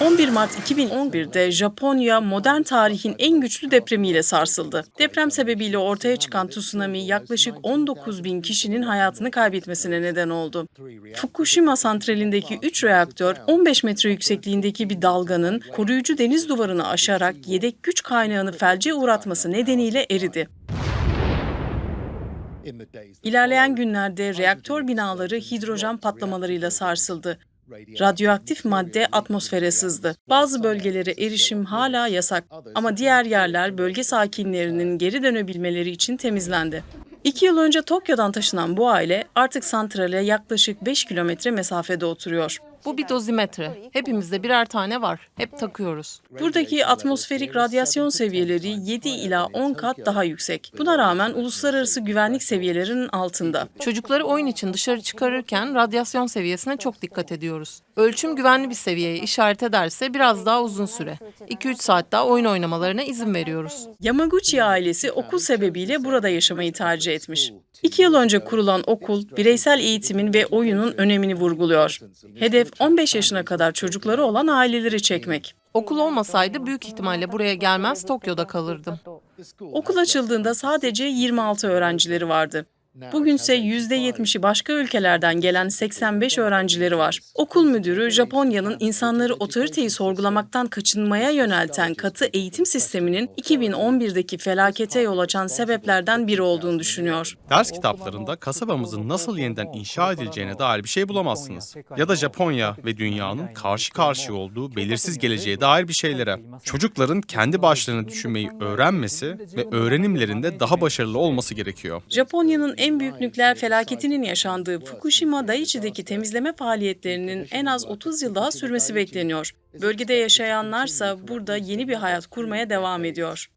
11 Mart 2011'de Japonya modern tarihin en güçlü depremiyle sarsıldı. Deprem sebebiyle ortaya çıkan tsunami yaklaşık 19 bin kişinin hayatını kaybetmesine neden oldu. Fukushima santralindeki 3 reaktör 15 metre yüksekliğindeki bir dalganın koruyucu deniz duvarını aşarak yedek güç kaynağını felce uğratması nedeniyle eridi. İlerleyen günlerde reaktör binaları hidrojen patlamalarıyla sarsıldı. Radyoaktif madde atmosfere sızdı. Bazı bölgelere erişim hala yasak ama diğer yerler bölge sakinlerinin geri dönebilmeleri için temizlendi. İki yıl önce Tokyo'dan taşınan bu aile artık santrale yaklaşık 5 kilometre mesafede oturuyor. Bu bir dozimetre. Hepimizde birer tane var. Hep takıyoruz. Buradaki atmosferik radyasyon seviyeleri 7 ila 10 kat daha yüksek. Buna rağmen uluslararası güvenlik seviyelerinin altında. Çocukları oyun için dışarı çıkarırken radyasyon seviyesine çok dikkat ediyoruz. Ölçüm güvenli bir seviyeye işaret ederse biraz daha uzun süre. 2-3 saat daha oyun oynamalarına izin veriyoruz. Yamaguchi ailesi okul sebebiyle burada yaşamayı tercih etmiş. İki yıl önce kurulan okul, bireysel eğitimin ve oyunun önemini vurguluyor. Hedef 15 yaşına kadar çocukları olan aileleri çekmek. Okul olmasaydı büyük ihtimalle buraya gelmez Tokyo'da kalırdım. Okul açıldığında sadece 26 öğrencileri vardı. Bugünse %70'i başka ülkelerden gelen 85 öğrencileri var. Okul müdürü Japonya'nın insanları otoriteyi sorgulamaktan kaçınmaya yönelten katı eğitim sisteminin 2011'deki felakete yol açan sebeplerden biri olduğunu düşünüyor. Ders kitaplarında kasabamızın nasıl yeniden inşa edileceğine dair bir şey bulamazsınız. Ya da Japonya ve dünyanın karşı karşıya olduğu belirsiz geleceğe dair bir şeylere. Çocukların kendi başlarına düşünmeyi öğrenmesi ve öğrenimlerinde daha başarılı olması gerekiyor. Japonya'nın en büyük nükleer felaketinin yaşandığı Fukushima Daiichi'deki temizleme faaliyetlerinin en az 30 yıl daha sürmesi bekleniyor. Bölgede yaşayanlarsa burada yeni bir hayat kurmaya devam ediyor.